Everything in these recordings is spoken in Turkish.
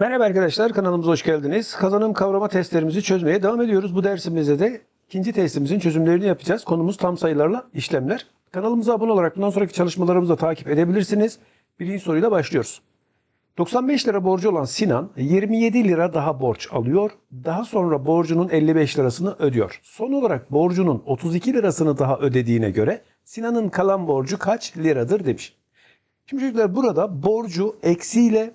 Merhaba arkadaşlar, kanalımıza hoş geldiniz. Kazanım kavrama testlerimizi çözmeye devam ediyoruz. Bu dersimizde de ikinci testimizin çözümlerini yapacağız. Konumuz tam sayılarla işlemler. Kanalımıza abone olarak bundan sonraki çalışmalarımızı da takip edebilirsiniz. Birinci soruyla başlıyoruz. 95 lira borcu olan Sinan 27 lira daha borç alıyor. Daha sonra borcunun 55 lirasını ödüyor. Son olarak borcunun 32 lirasını daha ödediğine göre Sinan'ın kalan borcu kaç liradır demiş. Şimdi çocuklar burada borcu eksiyle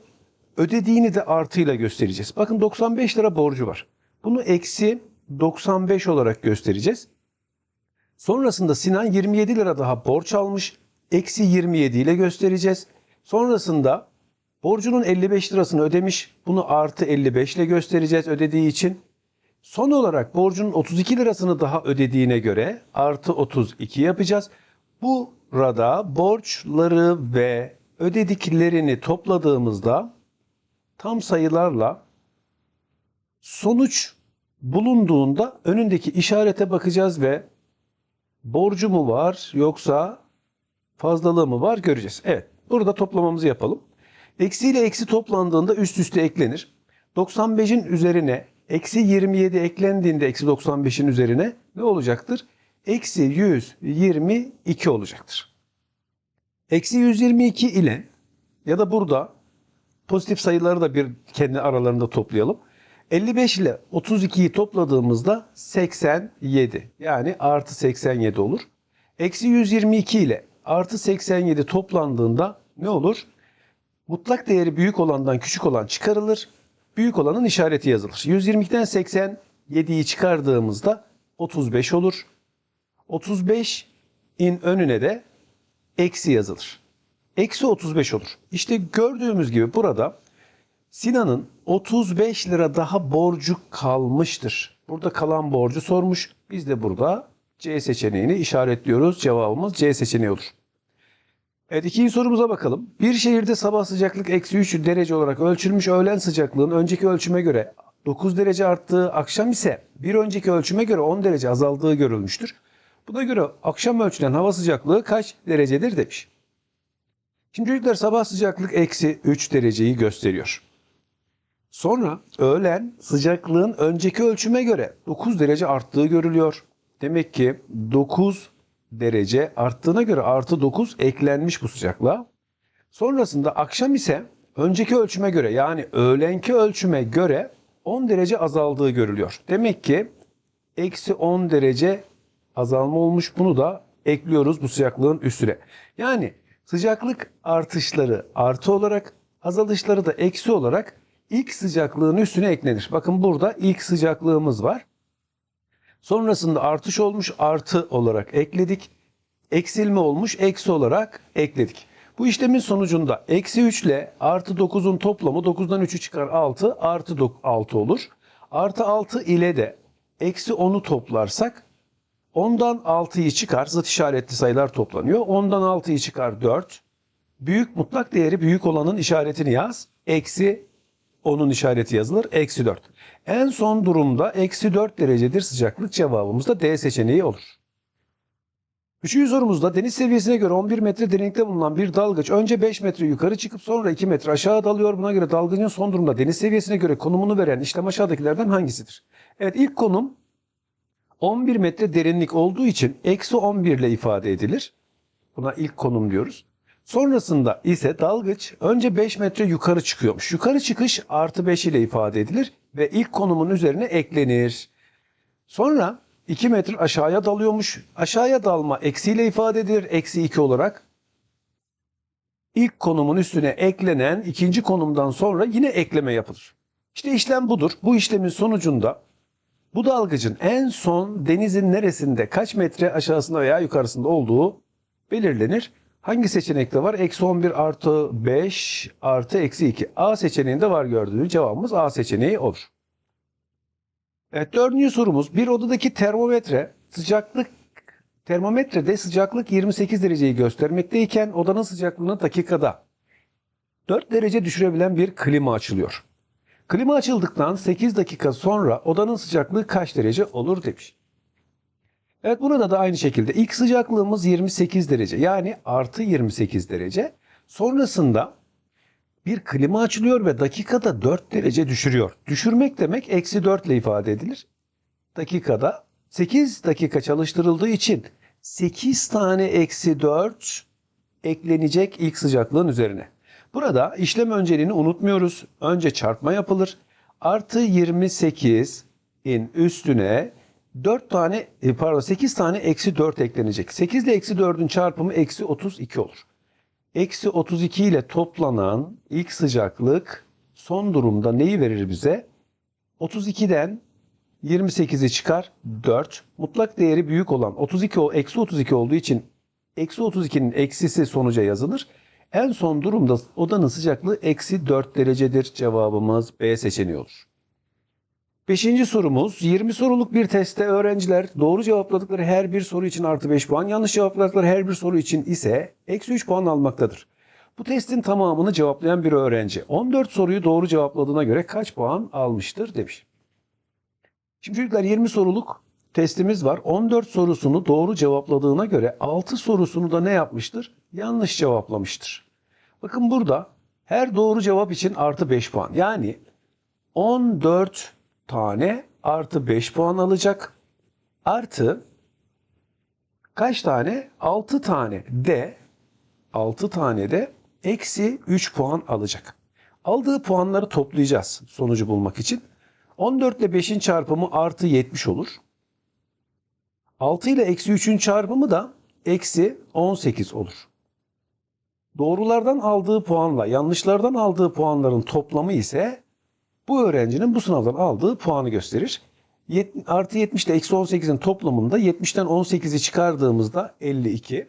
ödediğini de artıyla göstereceğiz. Bakın 95 lira borcu var. Bunu eksi 95 olarak göstereceğiz. Sonrasında Sinan 27 lira daha borç almış. Eksi 27 ile göstereceğiz. Sonrasında borcunun 55 lirasını ödemiş. Bunu artı 55 ile göstereceğiz ödediği için. Son olarak borcunun 32 lirasını daha ödediğine göre artı 32 yapacağız. Burada borçları ve ödediklerini topladığımızda tam sayılarla sonuç bulunduğunda önündeki işarete bakacağız ve borcu mu var yoksa fazlalığı mı var göreceğiz. Evet burada toplamamızı yapalım. Eksi ile eksi toplandığında üst üste eklenir. 95'in üzerine eksi 27 eklendiğinde eksi 95'in üzerine ne olacaktır? Eksi 122 olacaktır. Eksi 122 ile ya da burada pozitif sayıları da bir kendi aralarında toplayalım. 55 ile 32'yi topladığımızda 87 yani artı 87 olur. Eksi 122 ile artı 87 toplandığında ne olur? Mutlak değeri büyük olandan küçük olan çıkarılır. Büyük olanın işareti yazılır. 122'den 87'yi çıkardığımızda 35 olur. 35'in önüne de eksi yazılır. Eksi 35 olur. İşte gördüğümüz gibi burada Sinan'ın 35 lira daha borcu kalmıştır. Burada kalan borcu sormuş. Biz de burada C seçeneğini işaretliyoruz. Cevabımız C seçeneği olur. Evet ikinci sorumuza bakalım. Bir şehirde sabah sıcaklık eksi 3 derece olarak ölçülmüş öğlen sıcaklığın önceki ölçüme göre 9 derece arttığı, akşam ise bir önceki ölçüme göre 10 derece azaldığı görülmüştür. Buna göre akşam ölçülen hava sıcaklığı kaç derecedir demiş. Şimdi çocuklar sabah sıcaklık eksi 3 dereceyi gösteriyor. Sonra öğlen sıcaklığın önceki ölçüme göre 9 derece arttığı görülüyor. Demek ki 9 derece arttığına göre artı 9 eklenmiş bu sıcaklığa. Sonrasında akşam ise önceki ölçüme göre yani öğlenki ölçüme göre 10 derece azaldığı görülüyor. Demek ki eksi 10 derece azalma olmuş. Bunu da ekliyoruz bu sıcaklığın üstüne. Yani sıcaklık artışları artı olarak azalışları da eksi olarak ilk sıcaklığın üstüne eklenir. Bakın burada ilk sıcaklığımız var. Sonrasında artış olmuş artı olarak ekledik. Eksilme olmuş eksi olarak ekledik. Bu işlemin sonucunda eksi 3 ile artı 9'un toplamı 9'dan 3'ü çıkar 6 artı 6 olur. Artı 6 ile de eksi 10'u toplarsak 10'dan 6'yı çıkar zıt işaretli sayılar toplanıyor. 10'dan 6'yı çıkar 4. Büyük mutlak değeri büyük olanın işaretini yaz. Eksi onun işareti yazılır. Eksi 4. En son durumda eksi 4 derecedir sıcaklık cevabımız da D seçeneği olur. Üçüncü sorumuzda deniz seviyesine göre 11 metre derinlikte bulunan bir dalgıç önce 5 metre yukarı çıkıp sonra 2 metre aşağı dalıyor. Buna göre dalgıcın son durumda deniz seviyesine göre konumunu veren işlem aşağıdakilerden hangisidir? Evet ilk konum 11 metre derinlik olduğu için eksi 11 ile ifade edilir. Buna ilk konum diyoruz. Sonrasında ise dalgıç önce 5 metre yukarı çıkıyormuş. Yukarı çıkış artı 5 ile ifade edilir ve ilk konumun üzerine eklenir. Sonra 2 metre aşağıya dalıyormuş. Aşağıya dalma eksiyle ifade edilir. Eksi 2 olarak. İlk konumun üstüne eklenen ikinci konumdan sonra yine ekleme yapılır. İşte işlem budur. Bu işlemin sonucunda bu dalgıcın en son denizin neresinde kaç metre aşağısında veya yukarısında olduğu belirlenir. Hangi seçenekte var? Eksi 11 artı 5 artı eksi 2. A seçeneğinde var gördüğünüz cevabımız A seçeneği olur. Evet dördüncü sorumuz. Bir odadaki termometre sıcaklık termometrede sıcaklık 28 dereceyi göstermekteyken odanın sıcaklığını dakikada 4 derece düşürebilen bir klima açılıyor. Klima açıldıktan 8 dakika sonra odanın sıcaklığı kaç derece olur demiş. Evet burada da aynı şekilde ilk sıcaklığımız 28 derece yani artı 28 derece. Sonrasında bir klima açılıyor ve dakikada 4 derece düşürüyor. Düşürmek demek eksi 4 ile ifade edilir. Dakikada 8 dakika çalıştırıldığı için 8 tane eksi 4 eklenecek ilk sıcaklığın üzerine. Burada işlem önceliğini unutmuyoruz. Önce çarpma yapılır. Artı 28 in üstüne 4 tane e, pardon 8 tane eksi 4 eklenecek. 8 ile eksi 4'ün çarpımı eksi 32 olur. Eksi 32 ile toplanan ilk sıcaklık son durumda neyi verir bize? 32'den 28'i çıkar 4. Mutlak değeri büyük olan 32 o eksi 32 olduğu için eksi 32'nin eksisi sonuca yazılır. En son durumda odanın sıcaklığı eksi 4 derecedir. Cevabımız B seçeneği olur. Beşinci sorumuz 20 soruluk bir testte öğrenciler doğru cevapladıkları her bir soru için artı 5 puan, yanlış cevapladıkları her bir soru için ise eksi 3 puan almaktadır. Bu testin tamamını cevaplayan bir öğrenci 14 soruyu doğru cevapladığına göre kaç puan almıştır demiş. Şimdi çocuklar 20 soruluk testimiz var. 14 sorusunu doğru cevapladığına göre 6 sorusunu da ne yapmıştır? Yanlış cevaplamıştır. Bakın burada her doğru cevap için artı 5 puan. Yani 14 tane artı 5 puan alacak. Artı kaç tane? 6 tane de 6 tane de eksi 3 puan alacak. Aldığı puanları toplayacağız sonucu bulmak için. 14 ile 5'in çarpımı artı 70 olur. 6 ile eksi 3'ün çarpımı da eksi 18 olur. Doğrulardan aldığı puanla yanlışlardan aldığı puanların toplamı ise bu öğrencinin bu sınavdan aldığı puanı gösterir. Yet- Artı 70 ile eksi 18'in toplamında 70'ten 18'i çıkardığımızda 52.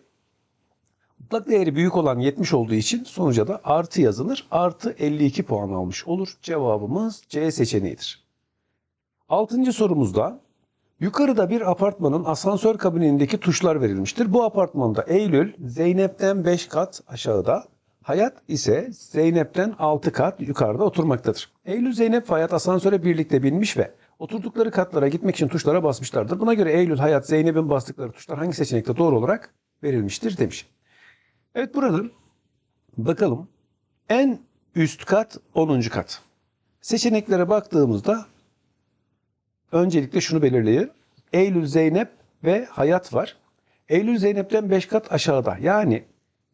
Mutlak değeri büyük olan 70 olduğu için sonuca da artı yazılır. Artı 52 puan almış olur. Cevabımız C seçeneğidir. Altıncı sorumuzda yukarıda bir apartmanın asansör kabinindeki tuşlar verilmiştir. Bu apartmanda Eylül Zeynep'ten 5 kat aşağıda, Hayat ise Zeynep'ten 6 kat yukarıda oturmaktadır. Eylül, Zeynep ve Hayat asansöre birlikte binmiş ve oturdukları katlara gitmek için tuşlara basmışlardır. Buna göre Eylül, Hayat, Zeynep'in bastıkları tuşlar hangi seçenekte doğru olarak verilmiştir demiş. Evet burada bakalım en üst kat 10. kat. Seçeneklere baktığımızda öncelikle şunu belirleyelim. Eylül, Zeynep ve Hayat var. Eylül Zeynep'ten 5 kat aşağıda. Yani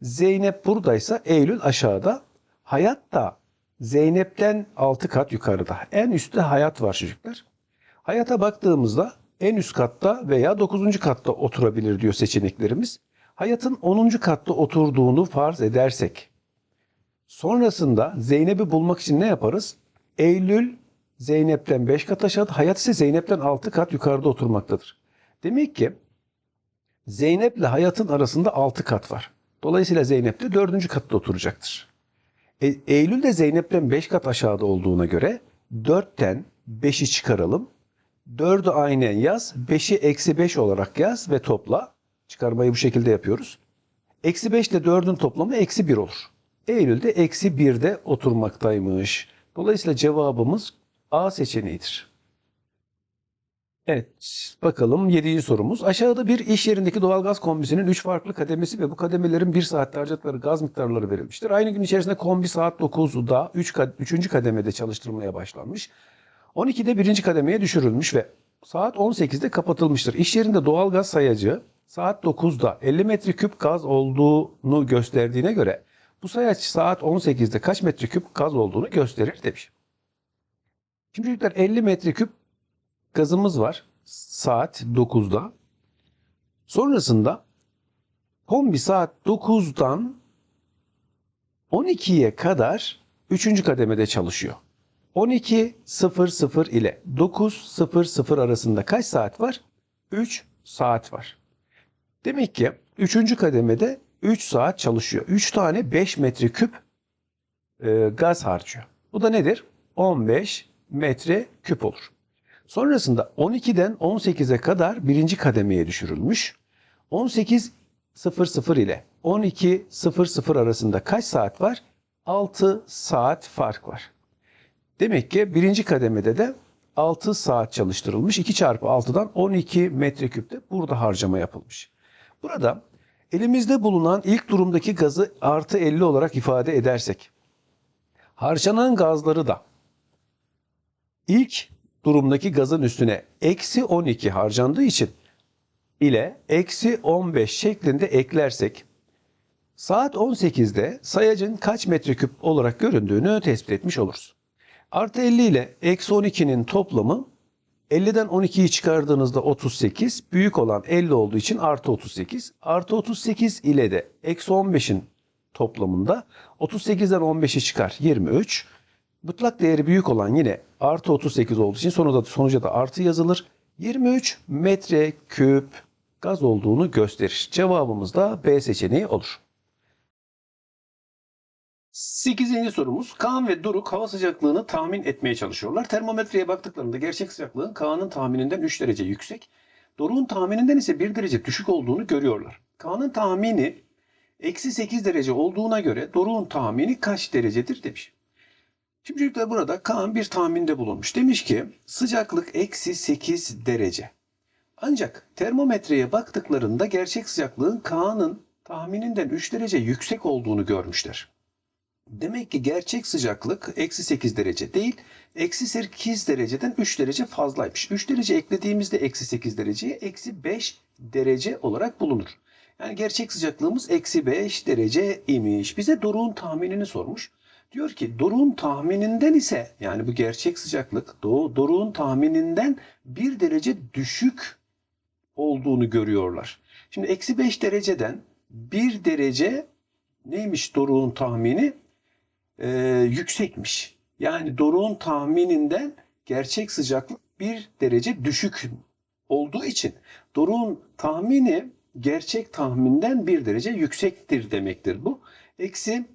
Zeynep buradaysa Eylül aşağıda. Hayat da Zeynep'ten 6 kat yukarıda. En üstte Hayat var çocuklar. Hayata baktığımızda en üst katta veya 9. katta oturabilir diyor seçeneklerimiz. Hayatın 10. katta oturduğunu farz edersek sonrasında Zeynep'i bulmak için ne yaparız? Eylül Zeynep'ten 5 kat aşağıda, Hayat ise Zeynep'ten 6 kat yukarıda oturmaktadır. Demek ki Zeynep ile Hayat'ın arasında 6 kat var. Dolayısıyla Zeynep de 4. katta oturacaktır. E, Eylül de Zeynep'ten 5 kat aşağıda olduğuna göre 4'ten 5'i çıkaralım. 4'ü aynen yaz, 5'i eksi 5 olarak yaz ve topla. Çıkarmayı bu şekilde yapıyoruz. Eksi 5 ile 4'ün toplamı eksi 1 olur. Eylül de eksi 1'de oturmaktaymış. Dolayısıyla cevabımız A seçeneğidir. Evet bakalım 7. sorumuz. Aşağıda bir iş yerindeki doğalgaz kombisinin 3 farklı kademesi ve bu kademelerin 1 saatte harcadıkları gaz miktarları verilmiştir. Aynı gün içerisinde kombi saat 9'da 3. 3. kademede çalıştırılmaya başlanmış. 12'de 1. kademeye düşürülmüş ve saat 18'de kapatılmıştır. İş yerinde doğalgaz sayacı saat 9'da 50 metreküp gaz olduğunu gösterdiğine göre bu sayaç saat 18'de kaç metreküp gaz olduğunu gösterir demiş. Şimdi çocuklar 50 metreküp gazımız var saat 9'da. Sonrasında kombi saat 9'dan 12'ye kadar 3. kademede çalışıyor. 12.00 ile 9.00 arasında kaç saat var? 3 saat var. Demek ki 3. kademede 3 saat çalışıyor. 3 tane 5 metreküp e, gaz harcıyor. Bu da nedir? 15 metre küp olur. Sonrasında 12'den 18'e kadar birinci kademeye düşürülmüş. 18.00 ile 12.00 arasında kaç saat var? 6 saat fark var. Demek ki birinci kademede de 6 saat çalıştırılmış. 2 çarpı 6'dan 12 metreküpte burada harcama yapılmış. Burada elimizde bulunan ilk durumdaki gazı artı 50 olarak ifade edersek Harcanan gazları da ilk durumdaki gazın üstüne eksi 12 harcandığı için ile eksi 15 şeklinde eklersek saat 18'de sayacın kaç metreküp olarak göründüğünü tespit etmiş oluruz. Artı 50 ile eksi 12'nin toplamı 50'den 12'yi çıkardığınızda 38, büyük olan 50 olduğu için artı 38. Artı 38 ile de eksi 15'in toplamında 38'den 15'i çıkar 23. Mutlak değeri büyük olan yine artı 38 olduğu için sonuca, sonuca da artı yazılır. 23 metre küp gaz olduğunu gösterir. Cevabımız da B seçeneği olur. 8. sorumuz Kaan ve Doruk hava sıcaklığını tahmin etmeye çalışıyorlar. Termometreye baktıklarında gerçek sıcaklığın Kaan'ın tahmininden 3 derece yüksek, Doruk'un tahmininden ise 1 derece düşük olduğunu görüyorlar. Kaan'ın tahmini eksi 8 derece olduğuna göre Doruk'un tahmini kaç derecedir demiş. Şimdi çocuklar burada Kaan bir tahminde bulunmuş. Demiş ki sıcaklık eksi 8 derece. Ancak termometreye baktıklarında gerçek sıcaklığın Kaan'ın tahmininden 3 derece yüksek olduğunu görmüşler. Demek ki gerçek sıcaklık eksi 8 derece değil, eksi 8 dereceden 3 derece fazlaymış. 3 derece eklediğimizde eksi 8 dereceye eksi 5 derece olarak bulunur. Yani gerçek sıcaklığımız eksi 5 derece imiş. Bize Doruk'un tahminini sormuş. Diyor ki Doruk'un tahmininden ise yani bu gerçek sıcaklık Doruk'un tahmininden 1 derece düşük olduğunu görüyorlar. Şimdi eksi 5 dereceden 1 derece neymiş Doruk'un tahmini? e, yüksekmiş. Yani Doruk'un tahmininden gerçek sıcaklık bir derece düşük olduğu için Doruk'un tahmini gerçek tahminden bir derece yüksektir demektir bu. Eksi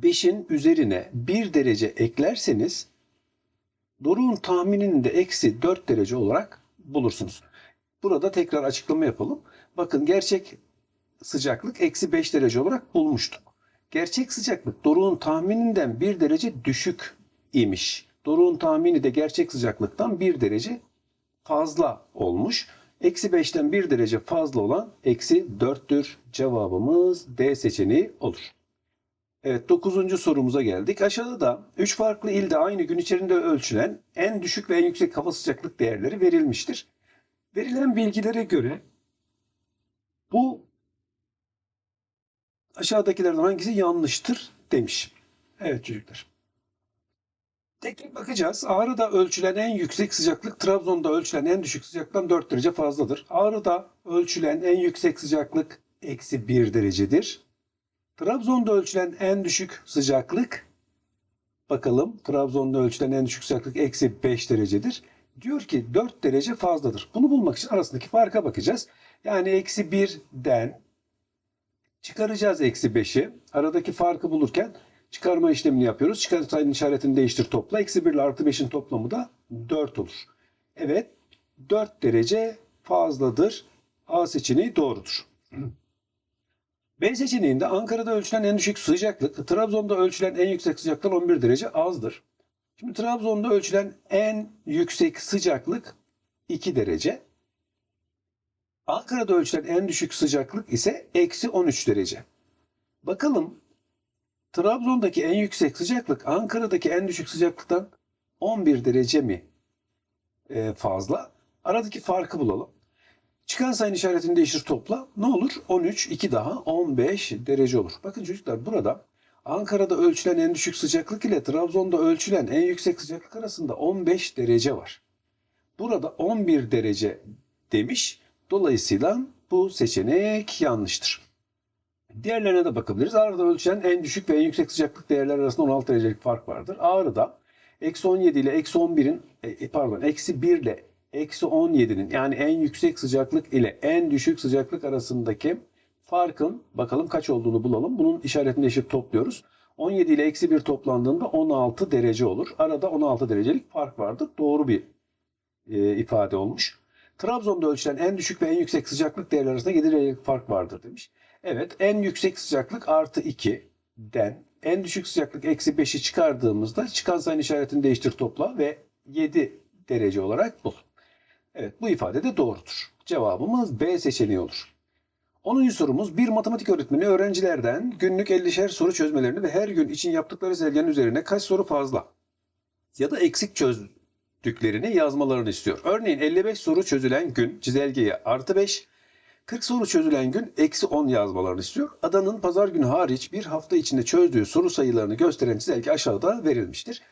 5'in üzerine bir derece eklerseniz Doruk'un tahminini de eksi 4 derece olarak bulursunuz. Burada tekrar açıklama yapalım. Bakın gerçek sıcaklık eksi 5 derece olarak bulmuştuk. Gerçek sıcaklık Doruk'un tahmininden bir derece düşük imiş. Doruk'un tahmini de gerçek sıcaklıktan bir derece fazla olmuş. Eksi 5'ten bir derece fazla olan eksi 4'tür. Cevabımız D seçeneği olur. Evet 9. sorumuza geldik. Aşağıda da 3 farklı ilde aynı gün içerisinde ölçülen en düşük ve en yüksek hava sıcaklık değerleri verilmiştir. Verilen bilgilere göre bu aşağıdakilerden hangisi yanlıştır demiş. Evet çocuklar. Tek tek bakacağız. Ağrı'da ölçülen en yüksek sıcaklık Trabzon'da ölçülen en düşük sıcaklıktan 4 derece fazladır. Ağrı'da ölçülen en yüksek sıcaklık eksi 1 derecedir. Trabzon'da ölçülen en düşük sıcaklık bakalım Trabzon'da ölçülen en düşük sıcaklık eksi 5 derecedir. Diyor ki 4 derece fazladır. Bunu bulmak için arasındaki farka bakacağız. Yani eksi 1'den Çıkaracağız eksi 5'i. Aradaki farkı bulurken çıkarma işlemini yapıyoruz. Çıkar sayının işaretini değiştir topla. Eksi 1 ile artı 5'in toplamı da 4 olur. Evet 4 derece fazladır. A seçeneği doğrudur. B seçeneğinde Ankara'da ölçülen en düşük sıcaklık, Trabzon'da ölçülen en yüksek sıcaklıktan 11 derece azdır. Şimdi Trabzon'da ölçülen en yüksek sıcaklık 2 derece. Ankara'da ölçülen en düşük sıcaklık ise eksi 13 derece. Bakalım Trabzon'daki en yüksek sıcaklık Ankara'daki en düşük sıcaklıktan 11 derece mi e, fazla? Aradaki farkı bulalım. Çıkan sayının işaretini değiştir topla. Ne olur? 13, 2 daha 15 derece olur. Bakın çocuklar burada Ankara'da ölçülen en düşük sıcaklık ile Trabzon'da ölçülen en yüksek sıcaklık arasında 15 derece var. Burada 11 derece demiş. Dolayısıyla bu seçenek yanlıştır. Diğerlerine de bakabiliriz. Ağrı'da ölçülen en düşük ve en yüksek sıcaklık değerleri arasında 16 derecelik fark vardır. Ağrı'da eksi 17 ile eksi 11'in e, pardon eksi 1 ile eksi 17'nin yani en yüksek sıcaklık ile en düşük sıcaklık arasındaki farkın bakalım kaç olduğunu bulalım. Bunun işaretini eşit topluyoruz. 17 ile eksi 1 toplandığında 16 derece olur. Arada 16 derecelik fark vardır. Doğru bir e, ifade olmuş. Trabzon'da ölçülen en düşük ve en yüksek sıcaklık değerleri arasında 7 derecelik fark vardır demiş. Evet en yüksek sıcaklık artı 2'den en düşük sıcaklık eksi 5'i çıkardığımızda çıkan sayının işaretini değiştir topla ve 7 derece olarak bul. Evet bu ifade de doğrudur. Cevabımız B seçeneği olur. 10. sorumuz bir matematik öğretmeni öğrencilerden günlük 50'şer soru çözmelerini ve her gün için yaptıkları çizelgenin üzerine kaç soru fazla ya da eksik çözdüklerini yazmalarını istiyor. Örneğin 55 soru çözülen gün çizelgeye artı 5, 40 soru çözülen gün eksi 10 yazmalarını istiyor. Adanın pazar günü hariç bir hafta içinde çözdüğü soru sayılarını gösteren çizelge aşağıda verilmiştir.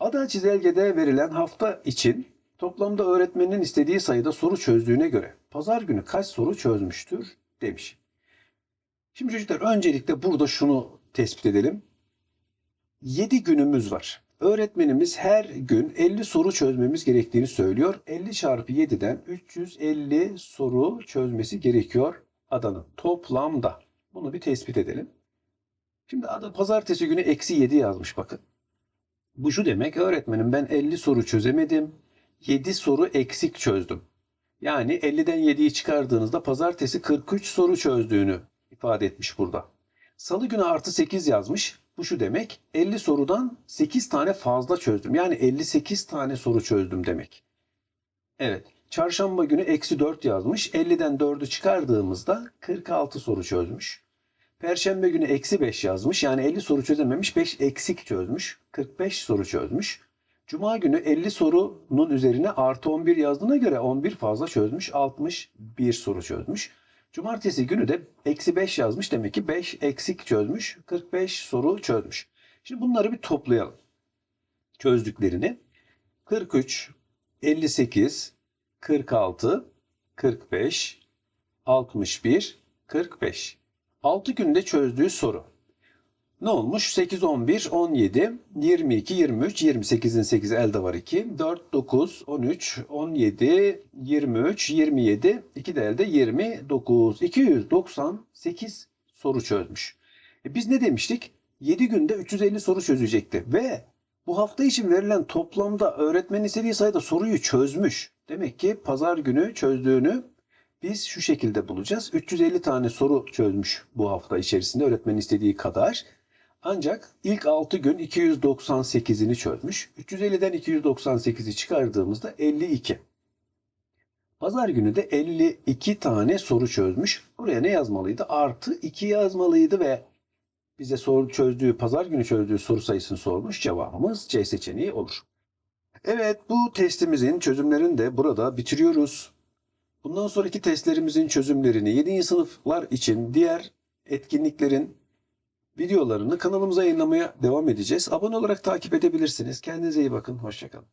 Ada çizelgede verilen hafta için toplamda öğretmenin istediği sayıda soru çözdüğüne göre pazar günü kaç soru çözmüştür demiş. Şimdi çocuklar öncelikle burada şunu tespit edelim. 7 günümüz var. Öğretmenimiz her gün 50 soru çözmemiz gerektiğini söylüyor. 50 çarpı 7'den 350 soru çözmesi gerekiyor adanın toplamda. Bunu bir tespit edelim. Şimdi ada pazartesi günü eksi 7 yazmış bakın. Bu şu demek öğretmenim ben 50 soru çözemedim. 7 soru eksik çözdüm. Yani 50'den 7'yi çıkardığınızda pazartesi 43 soru çözdüğünü ifade etmiş burada. Salı günü artı 8 yazmış. Bu şu demek 50 sorudan 8 tane fazla çözdüm. Yani 58 tane soru çözdüm demek. Evet. Çarşamba günü eksi 4 yazmış. 50'den 4'ü çıkardığımızda 46 soru çözmüş. Perşembe günü eksi 5 yazmış. Yani 50 soru çözememiş. 5 eksik çözmüş. 45 soru çözmüş. Cuma günü 50 sorunun üzerine artı 11 yazdığına göre 11 fazla çözmüş. 61 soru çözmüş. Cumartesi günü de eksi 5 yazmış. Demek ki 5 eksik çözmüş. 45 soru çözmüş. Şimdi bunları bir toplayalım. Çözdüklerini. 43, 58, 46, 45, 61, 45. 6 günde çözdüğü soru. Ne olmuş? 8, 11, 17, 22, 23, 28'in 8 elde var 2. 4, 9, 13, 17, 23, 27, 2 de elde 29. 298 soru çözmüş. E biz ne demiştik? 7 günde 350 soru çözecekti ve bu hafta için verilen toplamda öğretmenin istediği sayıda soruyu çözmüş. Demek ki pazar günü çözdüğünü biz şu şekilde bulacağız. 350 tane soru çözmüş bu hafta içerisinde öğretmenin istediği kadar. Ancak ilk 6 gün 298'ini çözmüş. 350'den 298'i çıkardığımızda 52. Pazar günü de 52 tane soru çözmüş. Buraya ne yazmalıydı? Artı 2 yazmalıydı ve bize soru çözdüğü, pazar günü çözdüğü soru sayısını sormuş. Cevabımız C seçeneği olur. Evet bu testimizin çözümlerini de burada bitiriyoruz. Bundan sonraki testlerimizin çözümlerini 7. sınıflar için diğer etkinliklerin videolarını kanalımıza yayınlamaya devam edeceğiz. Abone olarak takip edebilirsiniz. Kendinize iyi bakın. Hoşçakalın.